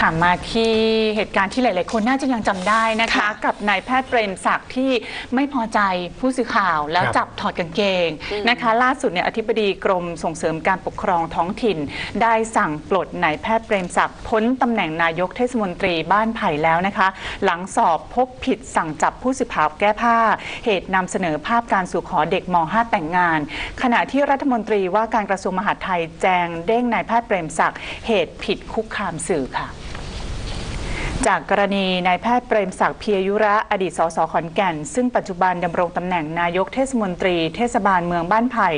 ค่ะมาที่เหตุการณ์ที่หลาย ๆ คนน่าจะยังจำได้นะคะค่ะกับนายแพทย์เปรมศักดิ์ที่ไม่พอใจผู้สื่อข่าวแล้วครับจับถอดกางเกงนะคะ ล่าสุดเนี่ยอธิบดีกรมส่งเสริมการปกครองท้องถิ่น ได้สั่งปลดนายแพทย์เปรมศักดิ์พ้นตำแหน่งนายกเทศมนตรีบ้านไผ่แล้วนะคะ หลังสอบพบผิดสั่งจับผู้สื่อข่าวแก้ผ้า เหตุนำเสนอภาพการสู่ขอเด็กม .5 แต่งงาน ขณะที่รัฐมนตรีว่าการกระทรวงมหาดไทยแจงเด้งนายแพทย์เปรมศักดิ์เหตุผิดคุกคามสื่อค่ะ จากกรณีนายแพทย์เปรมศักดิ์เพียยุระอดีตสสขอนแก่น ซึ่งปัจจุบันดำรงตำแหน่งนายกเทศมนตรี เทศบาลเมืองบ้านไผ่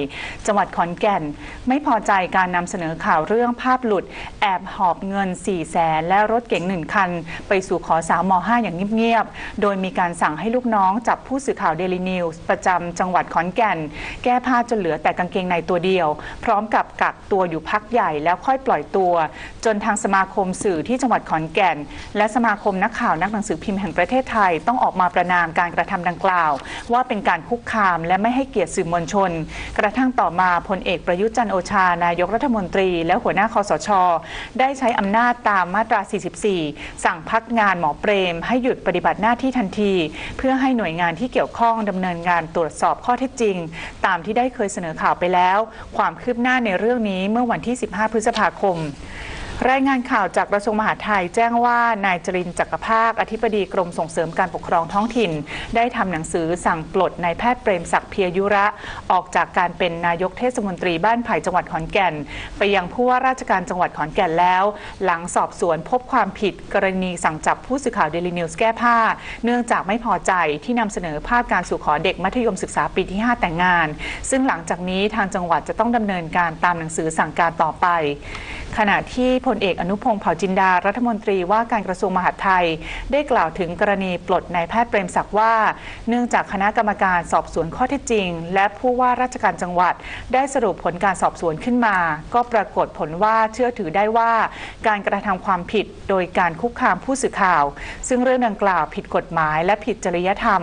จังหวัดขอนแก่น ไม่พอใจการนำเสนอข่าวเรื่องภาพหลุด แอบหอบเงิน 4 แสน และรถเก๋งหนึ่งคัน ไปสู่ขอสาวม .5 อย่างเงียบๆ โดยมีการสั่งให้ลูกน้องจับผู้สื่อข่าวเดลินิวส์ประจำจังหวัดขอนแก่น แก้ผ้าจนเหลือแต่กางเกงในตัวเดียว พร้อมกับกักตัวอยู่พักใหญ่แล้วค่อยปล่อยตัว จนทางสมาคมสื่อที่จังหวัดขอนแก่น และสมาคมนักข่าวนักหนังสือพิมพ์แห่งประเทศไทยต้องออกมาประนามการกระทำดังกล่าว ว่าเป็นการคุกคามและไม่ให้เกียรติสื่อมวลชน กระทั่งต่อมาพลเอกประยุทธ์จันโอชานายกรัฐมนตรี และหัวหน้าคอสช ได้ใช้อำนาจตามมาตรา 44 สั่งพักงานหมอเปรม ให้หยุดปฏิบัติหน้าที่ทันที เพื่อให้หน่วยงานที่เกี่ยวข้องดำเนินงานตรวจสอบข้อเท็จจริง ตามที่ได้เคยเสนอข่าวไปแล้ว ความคืบหน้าในเรื่องนี้เมื่อวันที่ 15 พฤษภาคม รายงานข่าวจากกระทรวงมหาดไทยแจ้งว่านายจรินจักรภาค อธิบดีกรมส่งเสริมการปกครองท้องถิ่น ได้ทำหนังสือสั่งปลดนายแพทย์เปรมศักดิ์เพียยุระ ออกจากการเป็นนายกเทศมนตรีบ้านไผ่จังหวัดขอนแก่น ไปยังผู้ว่าราชการจังหวัดขอนแก่นแล้ว หลังสอบสวนพบความผิดกรณีสั่งจับผู้สื่อข่าวเดลินิวส์แก้ผ้า เนื่องจากไม่พอใจที่นำเสนอภาพการสู่ขอเด็กมัธยมศึกษาปีที่ 5 แต่งงาน ซึ่งหลังจากนี้ทางจังหวัดจะต้องดำเนินการตามหนังสือสั่งการต่อไป ขณะที่พลเอกอนุพงศ์เผ่าจินดา รัฐมนตรีว่าการกระทรวงมหาดไทย ได้กล่าวถึงกรณีปลดนายแพทย์เปรมศักดิ์ว่า เนื่องจากคณะกรรมการสอบสวนข้อเท็จจริง และผู้ว่าราชการจังหวัด ได้สรุปผลการสอบสวนขึ้นมา ก็ปรากฏผลว่าเชื่อถือได้ว่าการกระทำความผิดโดยการคุกคามผู้สื่อข่าว ซึ่งเรื่องดังกล่าวผิดกฎหมาย และผิดจริยธรรม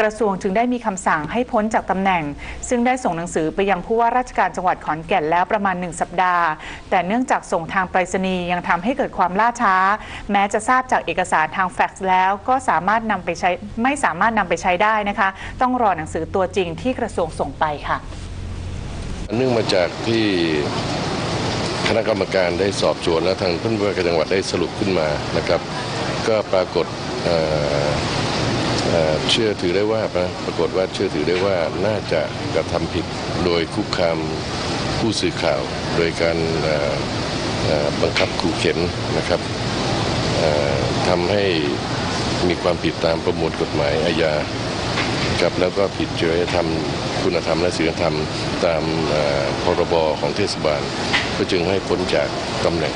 กระทรวงจึงได้มีคำสั่งให้พ้นจากตำแหน่ง ซึ่งได้ส่งหนังสือไปยังผู้ว่าราชการจังหวัดขอนแก่นแล้วประมาณ 1 สัปดาห์ แต่เนื่องจากส่งทางไปรษณีย์ยังทำให้เกิดความล่าช้า แม้จะทราบจากเอกสารทางแฟกซ์แล้ว ก็สามารถนำไปใช้ไม่สามารถนำไปใช้ได้นะคะ ต้องรอหนังสือตัวจริงที่กระทรวงส่งไปค่ะ เนื่องมาจากที่คณะกรรมการได้สอบสวนและทางผู้ว่าการจังหวัดได้สรุปขึ้นมานะครับ ก็ปรากฏเเเชื่อถือได้ว่านะปรากฏว่าเชื่อถือได้ว่าน่าจะกระทำผิดโดยคุกคามผู้สื่อข่าว โดยการ บังคับขู่เข็นนะครับทำให้มีความผิดตามประมวลกฎหมายอาญาครับแล้วก็ผิดจริยธรรม คุณธรรมและศีลธรรมตามพรบของเทศบาล ก็จึงให้พ้นจากตำแหน่ง